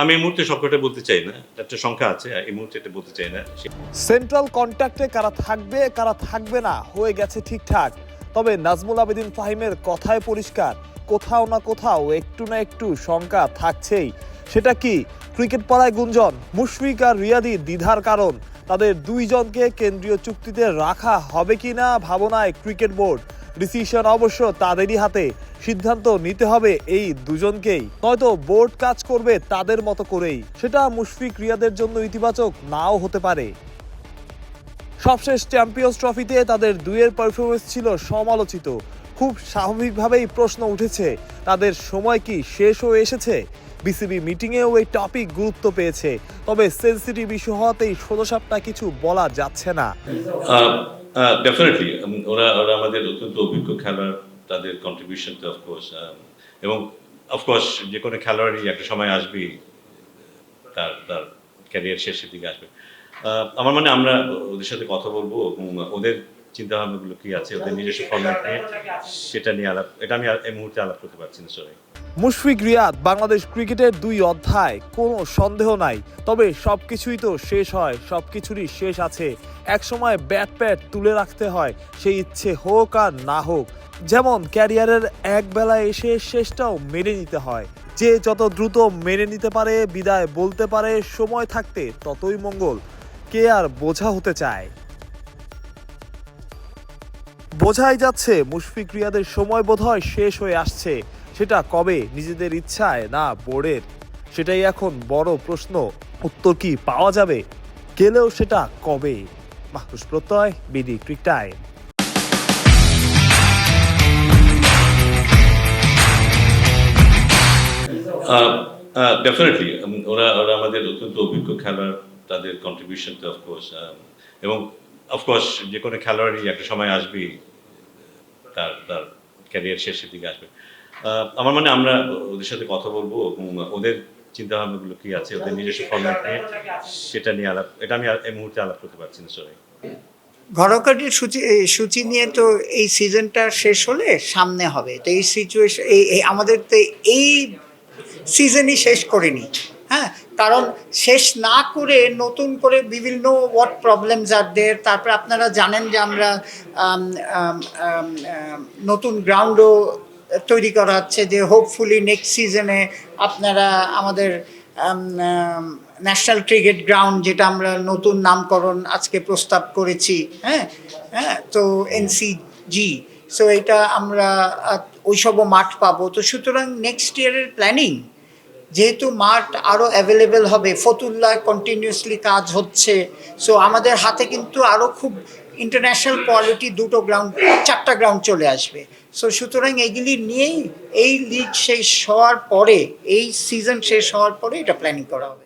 আমি এই মুহূর্তে সবকটা বলতে চাই না। একটা সংখ্যা আছে এই মুহূর্তে এটা বলতে চাই না। সেন্ট্রাল কন্ট্যাক্টে কারা থাকবে কারা থাকবে না, হয়ে গেছে ঠিকঠাক। তবে নাজমুল আবেদিন ফাহিমের কথায় পরিষ্কার, কোথাও না কোথাও একটু না একটু শঙ্কা থাকছেই। সেটা কি? ক্রিকেট পাড়ায় গুঞ্জন, মুশফিক আর রিয়াদি দ্বিধার কারণ। তাদের দুইজনকে কেন্দ্রীয় চুক্তিতে রাখা হবে কি না ভাবনায় ক্রিকেট বোর্ড। ডিসিশন অবশ্য তাদেরই হাতে। সিদ্ধান্ত নিতে হবে এই দুজনকেই। নয়তো বোর্ড কাজ করবে তাদের মতো করেই। সেটা মুশফিক রিয়াদের জন্য ইতিবাচক নাও হতে পারে। সবশেষ চ্যাম্পিয়ন্স ট্রফিতে তাদের দুইয়ের পারফরমেন্স ছিল সমালোচিত। খুব স্বাভাবিকভাবেই প্রশ্ন উঠেছে, তাদের সময় কি শেষ হয়ে এসেছে? বিসিবি মিটিংয়েও এই টপিক গুরুত্ব পেয়েছে। তবে সেন্সিটিভ ইস্যু হওয়াতেই সোজাসাপটা কিছু বলা যাচ্ছে না। ডেফিনেটলি ওরা ওরা আমাদের অত্যন্ত অভিজ্ঞ খেলোয়াড়, তাদের কন্ট্রিবিউশন তো অফকোর্স এবং অফকোর্স যে কোনো খেলোয়াড়ই একটা সময় আসবেই তার তার ক্যারিয়ার শেষের দিকে আসবে। আমার মানে আমরা ওদের সাথে কথা বলব এবং ওদের চিন্তা ভাবনাগুলো কি আছে, ওদের নিজস্ব ফর্মেট নিয়ে, সেটা নিয়ে আলাপ, এটা আমি এই মুহূর্তে আলাপ করতে পারছি না সবাই মুশফিক রিয়াদ, বাংলাদেশ ক্রিকেটের দুই অধ্যায়। কোনো সন্দেহ নাই, তবে সবকিছুই তো শেষ হয় সব কিছুরই শেষ আছে। একসময় ব্যাট প্যাট তুলে রাখতে হয়, সেই ইচ্ছে হোক আর না হোক। যেমন ক্যারিয়ারের এক বেলায় এসে শেষটাও মেনে নিতে হয়। যে যত দ্রুত মেনে নিতে পারে, বিদায় বলতে পারে, সময় থাকতে ততই মঙ্গল। কে আর বোঝা হতে চায়? বোঝাই যাচ্ছে, মুশফিক রিয়াদের সময় বোধহয় শেষ হয়ে আসছে। সেটা কবে নিজেদের ইচ্ছায় না বোর্ডের সেটাই এখন বড় প্রশ্ন। উত্তর কি পাওয়া যাবে? গেলেও সেটা কবে? মাহরুষ প্রত্যয়, বিডি ক্রিক টাইম ডেফিনেটলি ওরা ওরা আমাদের অত্যন্ত অভিজ্ঞ খেলোয়াড়, তাদের কন্ট্রিবিউশন তো অফকোর্স এবং অফকোর্স যে কোনো খেলোয়াড়ই একটা সময় আসবেই, তার তার ক্যারিয়ার শেষের দিকে আসবে। আমার মানে আমরা ওদের সাথে কথা বলব ওদের চিন্তা ভাবনাগুলো কি আছে ওদের নিজস্ব ফর্মেট নিয়ে সেটা নিয়ে আলাপ এটা আমি এই মুহূর্তে আলাপ করতে পারছি না সবাই ঘরকাটির সূচি সূচি নিয়ে তো এই সিজনটা শেষ হলে সামনে হবে। তো এই সিচুয়েশন এই আমাদের তো এই সিজনই শেষ করিনি হ্যাঁ? কারণ শেষ না করে নতুন করে বিভিন্ন ওয়াট প্রবলেমস আর দের তারপর আপনারা জানেন যে আমরা আম, আম, আম, আম, নতুন গ্রাউন্ডও তৈরি করা হচ্ছে যে হোপফুলি নেক্সট সিজনে আপনারা আমাদের ন্যাশনাল ক্রিকেট গ্রাউন্ড যেটা আমরা নতুন নামকরণ আজকে প্রস্তাব করেছি হ্যাঁ? হ্যাঁ তো এনসিজি সো এটা আমরা ওইসবও মাঠ পাবো। তো সুতরাং নেক্সট ইয়ারের প্ল্যানিং যেহেতু মাঠ আরও অ্যাভেলেবেল হবে, ফতুল্লায় কন্টিনিউসলি কাজ হচ্ছে সো আমাদের হাতে কিন্তু আরও খুব ইন্টারন্যাশনাল কোয়ালিটি দুটো গ্রাউন্ড চারটা গ্রাউন্ড চলে আসবে। সো সুতরাং এইগুলি নিয়েই এই লিগ শেষ হওয়ার পরে, এই সিজন শেষ হওয়ার পরে এটা প্ল্যানিং করা হবে।